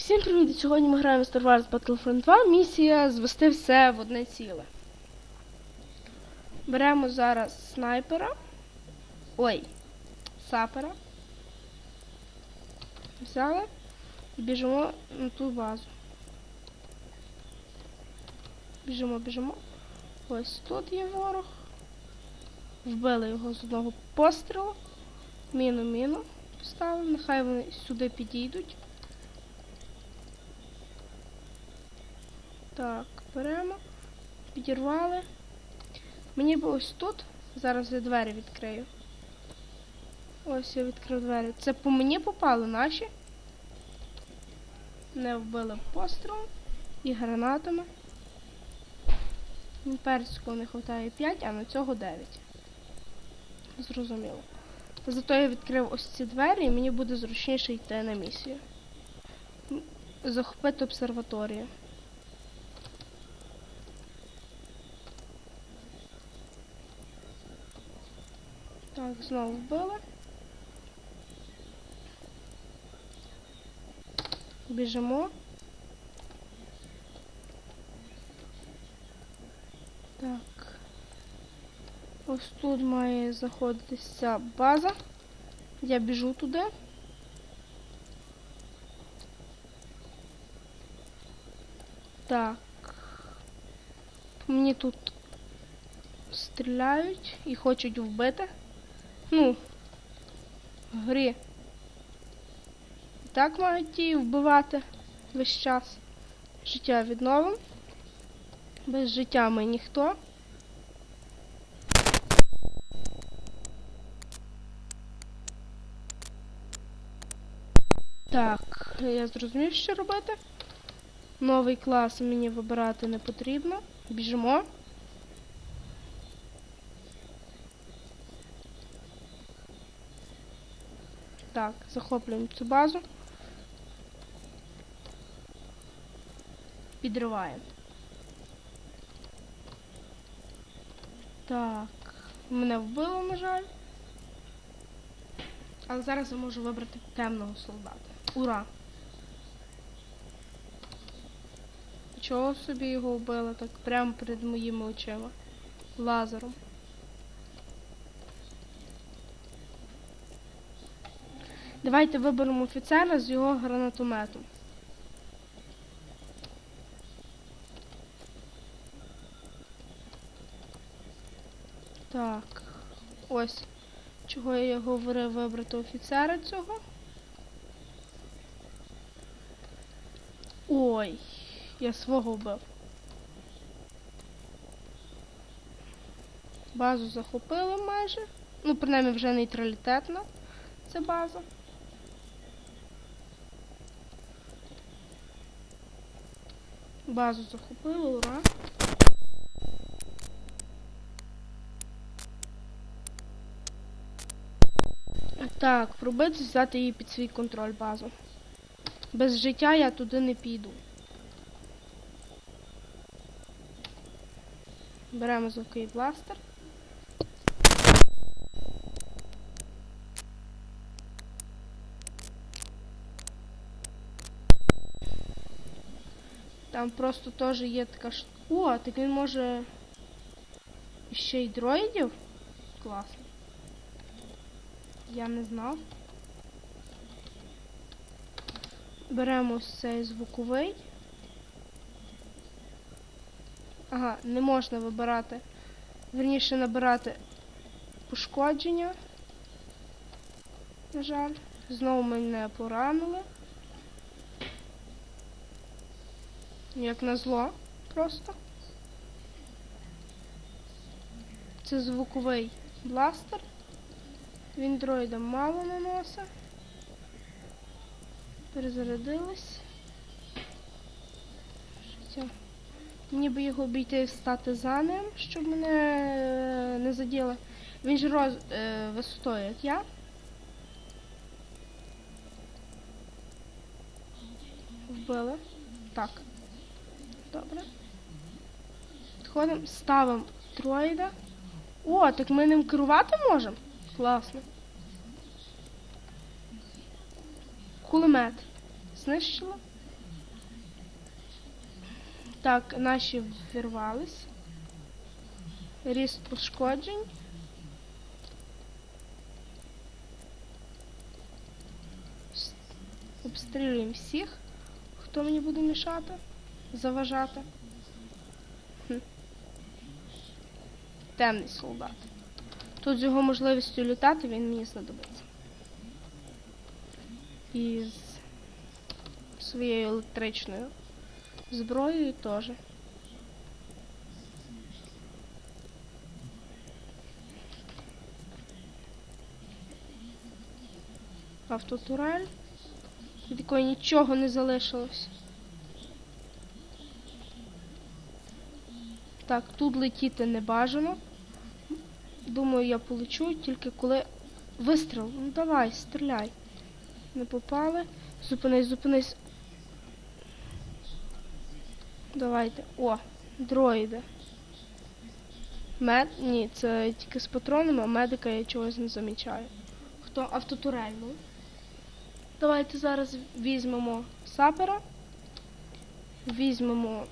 Всім привіт! Сьогодні ми граємо Star Wars Battlefront 2. Місія звести все в одне ціле. Беремо зараз снайпера. Ой, сапера. Взяли і біжимо на ту базу. Біжимо, біжимо. Ось тут є ворог. Вбили його з одного пострілу. Міну, міну поставив. Нехай вони сюди підійдуть. Так, беремо, підірвали. Мені би ось тут. Зараз я двері відкрию. Ось я відкрив двері. Це по мені попали наші. Не вбили пострілом і гранатами. Імперського не вистачає 5, а на цього 9. Зрозуміло. Зато я відкрив ось ці двері і мені буде зручніше йти на місію. Захопити обсерваторію. знову вбили. Біжимо. Так. Ось тут має знаходитися база. Я біжу туди. Так. Мені тут стріляють і хочуть вбити. Ну, грі. Так мають ті вбивати весь час. Життя відновим. Без життя ми ніхто. Так, я зрозумів, що робити. Новий клас мені вибирати не потрібно. Біжимо. Так, захоплюємо цю базу. Підриваємо. Так, мене вбило, на жаль. Але зараз я можу вибрати темного солдата. Ура! Чого собі його вбили так прямо перед моїми очима? Лазером. Давайте виберемо офіцера з його гранатометом. Так. Ось. Чого я говорив вибрати офіцера цього? Ой, я свого вбив. Базу захопили майже. Ну, принаймні вже нейтралітетна ця база. Базу захопили, ура. Так, пробити взяти її під свій контроль базу. Без життя я туди не піду. Беремо звуковий бластер. Там просто теж є така ш... О, так він може ще й дроїдів? Класно. Я не знав. Беремо цей звуковий. Ага, не можна вибирати. Верніше набирати пошкодження. На жаль. Знову мене поранили. Як назло просто. Це звуковий бластер. Він дроїдам мало наносить. Перезарядились. Життя. Мені би його обійти і встати за ним, щоб мене е, не заділи. Він ж роз е, висотою, як я. Вбили. Так. Добре. Підходимо, ставимо троїда. О, так ми ним керувати можемо? Класно. Кулемет. Знищила. Так, наші вірвались. Ріст пошкоджень. Обстрілюємо всіх, хто мені буде мішати, заважати. Темний солдат. Тут з його можливістю літати він мені знадобиться. І з своєю електричною зброєю теж. Автотурель, від якої нічого не залишилось. Так, тут летіти не бажано. Думаю, я полечу тільки коли вистріл. Ну давай, стріляй. Не попали. Зупинись, зупинись. Давайте. О, дроїди. Мед. Ні, це тільки з патронами, а медика я чогось не замічаю. Хто автотурель, ну? Давайте зараз візьмемо сапера. Візьмемо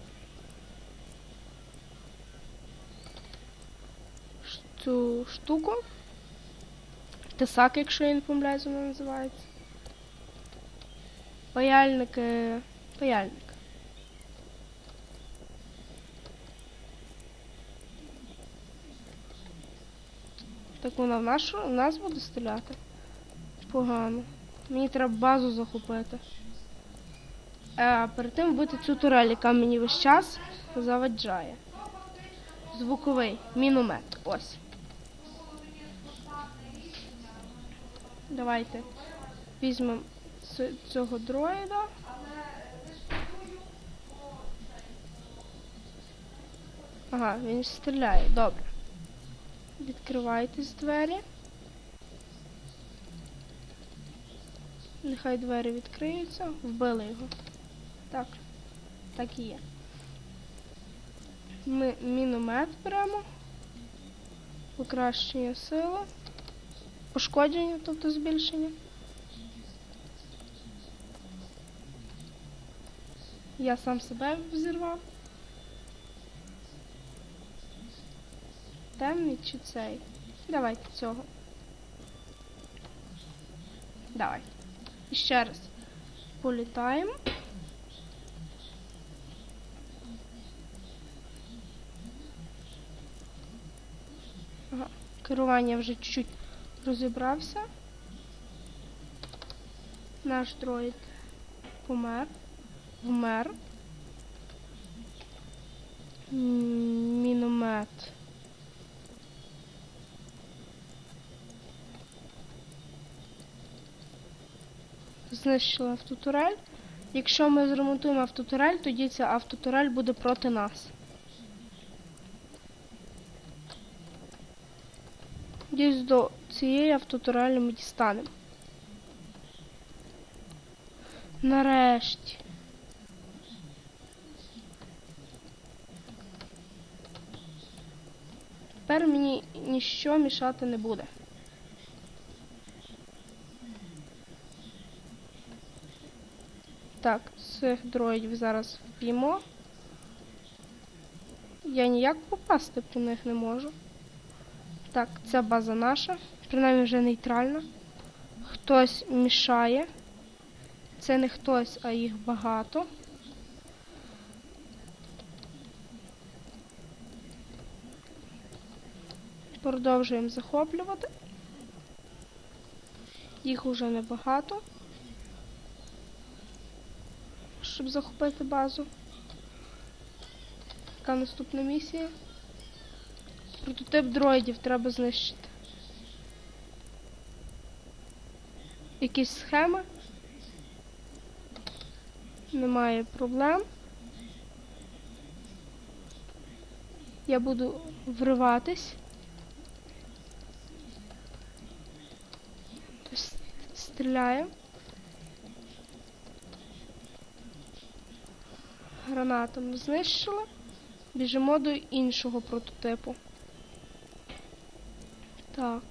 цю штуку. Тесак, якщо я не вона називається. Паяльник. е, Паяльник. Так вона в нашу в нас буде стріляти. Погано. Мені треба базу захопити. Е, А перед тим вбити цю турель, яка мені весь час заваджає. Звуковий міномет. Ось. Давайте візьмемо цього дроїда. Ага, він стріляє. Добре. Відкривайтесь двері. Нехай двері відкриються. Вбили його. Так. Так і є. Ми міномет беремо. Покращення сили. Пошкодження, тобто збільшення. Я сам себе взірвав. Темний чи цей? Давайте цього. Давай. І ще раз. Політаємо. Ага. Керування вже чуть-чуть розібрався. Наш дроїд помер. Вмер. Міномет. Знищили автотурель. Якщо ми зремонтуємо автотурель, тоді ця автотурель буде проти нас. Десь до цієї автотурелі ми дістанемо. Нарешті. Тепер мені ніщо мішати не буде. Так, цих дроїдів зараз вб'ємо. Я ніяк попасти по них не можу. Так, ця база наша. Принаймні вже нейтральна. Хтось мішає. Це не хтось, а їх багато. Продовжуємо захоплювати. Їх уже небагато. Щоб захопити базу. Яка наступна місія? Прототип дроїдів треба знищити. Якісь схеми. Немає проблем. Я буду вриватись. Стріляю. Гранатом знищили. Біжимо до іншого прототипу. Так.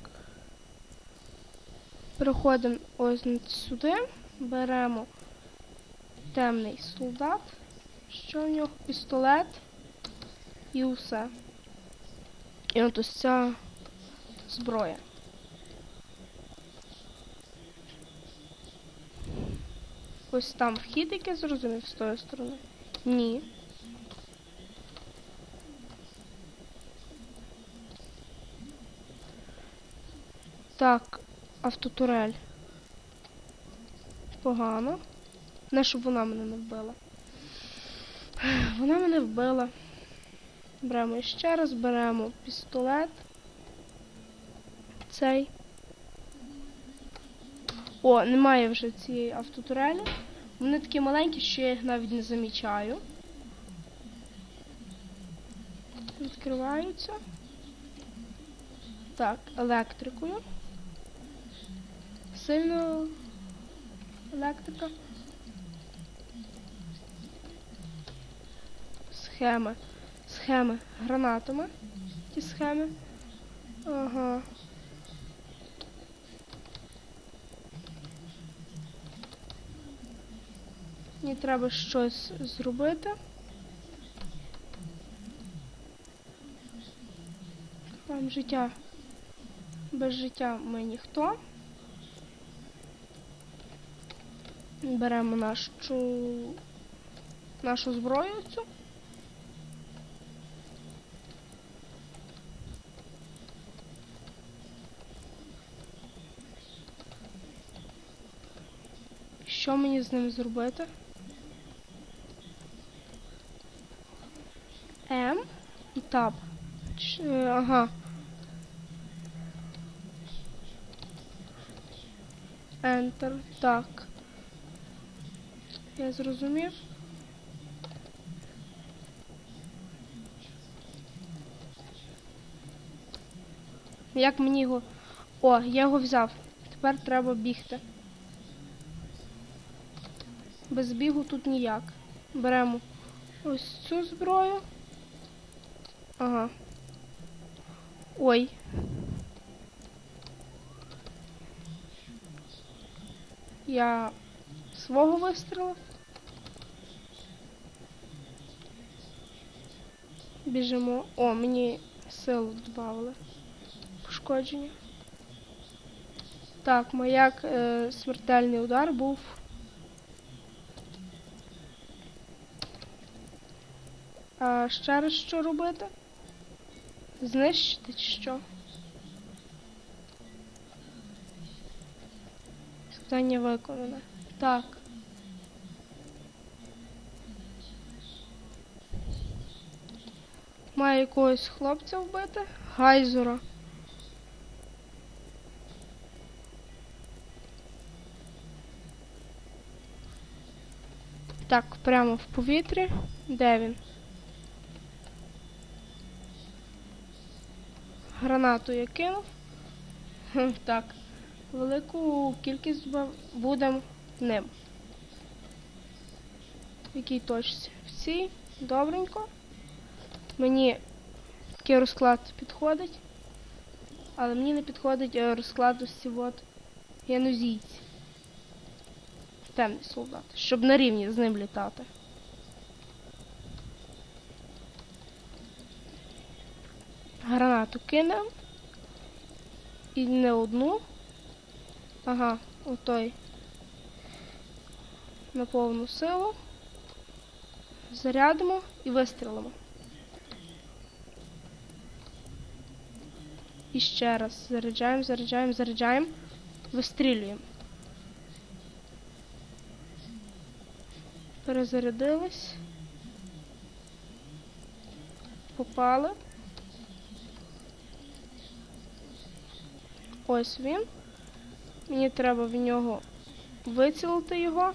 Переходимо ось сюди. Беремо темний солдат. Що в нього? Пістолет і усе. І от ось ця зброя. Ось там вхід, який зрозумів з тої сторони. Ні. Так, автотурель. Погано. Не, щоб вона мене не вбила. Вона мене вбила. Беремо ще раз, беремо пістолет. Цей. О, немає вже цієї автотурелі. Вони такі маленькі, що я їх навіть не замічаю. Відкриваються. Так, електрикою. Сильно електрика. Схеми. Схеми гранатами. Ті схеми. Ага. Мені треба щось зробити. Там життя. Без життя ми ніхто. Беремо нашу нашу зброю цю. Що мені з ним зробити? М і таб. Ч- е, Ага. Enter. Так. Я зрозумів. Як мені його. О, я його взяв. Тепер треба бігти. Без бігу тут ніяк. Беремо ось цю зброю. Ага. Ой. Я свого вистрілив. Біжимо. О, мені силу додали. Пошкодження. Так, маяк е, смертельний удар був. А ще раз що робити? Знищити чи що? Завдання виконане. Так. Маю якогось хлопця вбити. Гайзера. Так, прямо в повітрі. Де він? Гранату я кинув. Так. Велику кількість бу- будемо ним. В якій точці? В цій. Добренько. Мені такий розклад підходить. Але мені не підходить е, розклад ось ці от янузійці. Темний солдат. Щоб на рівні з ним літати. Гранату кинемо. І не одну. Ага, отой. На повну силу. Зарядимо і вистрілимо. І ще раз. Заряджаємо, заряджаємо, заряджаємо. Вистрілюємо. Перезарядились. Попали. Ось він. Мені треба в нього вицілити його.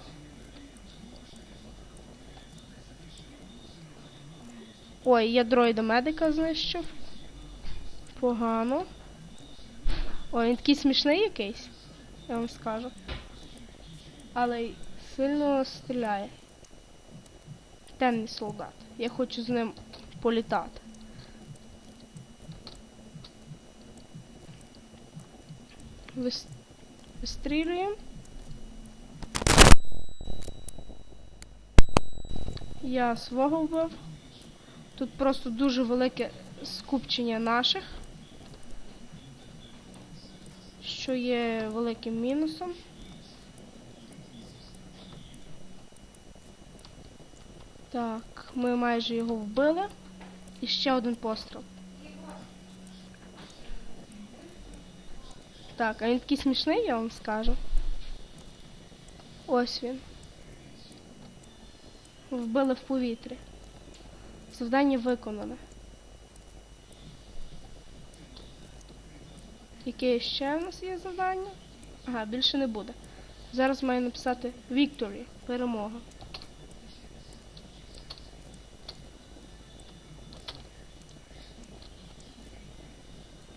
Ой, я дроїда медика знищив. Погано. Ой, він такий смішний якийсь, я вам скажу. Але сильно стріляє. Темний солдат. Я хочу з ним політати. Вис... Вистрілюємо. Я свого вбив. Тут просто дуже велике скупчення наших, що є великим мінусом. Так, ми майже його вбили. І ще один постріл. Так, а він такий смішний, я вам скажу. Ось він. Вбили в повітрі. Завдання виконане. Яке ще в нас є завдання? Ага, більше не буде. Зараз маю написати Victory. Перемога.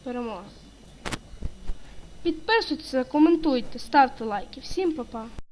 Перемога. Підписуйтеся, коментуйте, ставте лайки. Всім па-па.